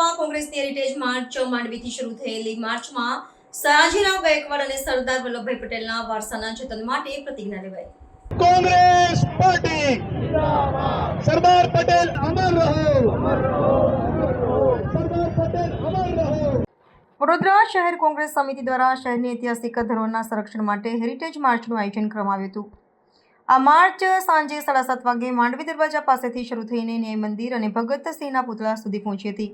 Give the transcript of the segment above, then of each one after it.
જિલ્લામાં કોંગ્રેસની heritage March માંડવીથી શરૂ થયેલી માર્ચમાં સયાજીરાવ ગાયકવાડ અને સરદાર વલ્લભભાઈ પટેલના વારસાના જતન માટે પ્રતિજ્ઞા લેવાઈ. કોંગ્રેસ પાર્ટી. સરદાર પટેલ અમર રહો. વડોદરા શહેર કોંગ્રેસ સમિતિ દ્વારા શહેરની ઐતિહાસિક ધરોહરના સંરક્ષણ માટે હેરિટેજ માર્ચનું આયોજન કરવામાં આવ્યું હતું. આ માર્ચ સાંજે સાડા સાત વાગે માંડવી દરવાજા પાસેથી શરૂ થઈને ન્યાય મંદિર અને ભગત સિંહના પુતળા સુધી પહોંચી હતી.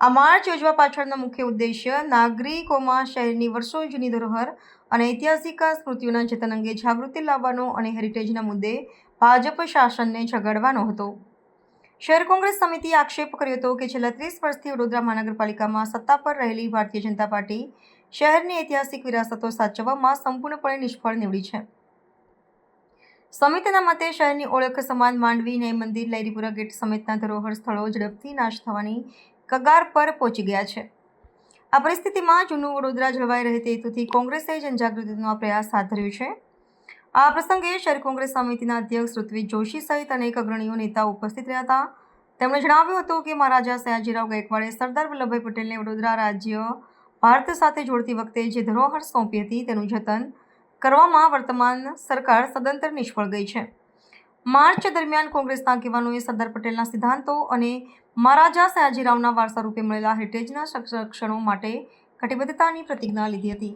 આ માર્ચ યોજવા પાછળનો મુખ્ય ઉદ્દેશ્ય નાગરિકોમાં શહેરની વર્ષો જૂની ધરોહર અને ઐતિહાસિક સ્મૃતિઓના જતન અંગે જાગૃતિ લાવવાનો અને હેરિટેજના મુદ્દે ભાજપ શાસનને ઝઘડવાનો હતો. શહેર કોંગ્રેસ સમિતિએ આક્ષેપ કર્યો હતો કે છેલ્લા ત્રીસ વર્ષથી વડોદરા મહાનગરપાલિકામાં સત્તા પર રહેલી ભારતીય જનતા પાર્ટી શહેરની ઐતિહાસિક વિરાસતો સાચવવામાં સંપૂર્ણપણે નિષ્ફળ નીવડી છે. સમિતિના મતે શહેરની ઓળખ સમાન માંડવી, ન્યાય મંદિર લહેરીપુરા ગેટ સમેતના ધરોહર સ્થળો ઝડપથી નાશ થવાની કગાર પર પહોંચી ગયા છે. આ પરિસ્થિતિમાં જૂનું વડોદરા જળવાઈ રહે તે હેતુથી કોંગ્રેસે જનજાગૃતિનો પ્રયાસ હાથ ધર્યો છે. આ પ્રસંગે શહેર કોંગ્રેસ સમિતિના અધ્યક્ષ ઋત્વિક જોશી સહિત અનેક અગ્રણીઓ નેતાઓ ઉપસ્થિત રહ્યા હતા. તેમણે જણાવ્યું હતું કે મહારાજા સયાજીરાવ ગાયકવાડે સરદાર વલ્લભભાઈ પટેલને વડોદરા રાજ્ય ભારત સાથે જોડતી વખતે જે ધરોહર સોંપી હતી તેનું જતન કરવામાં વર્તમાન સરકાર સદંતર નિષ્ફળ ગઈ છે. માર્ચ દરમિયાન કોંગ્રેસના આગેવાનોએ સરદાર પટેલના સિદ્ધાંતો અને મહારાજા સયાજીરાવના વારસા રૂપે મળેલા હેરિટેજના સંરક્ષણો માટે કટિબદ્ધતાની પ્રતિજ્ઞા લીધી હતી.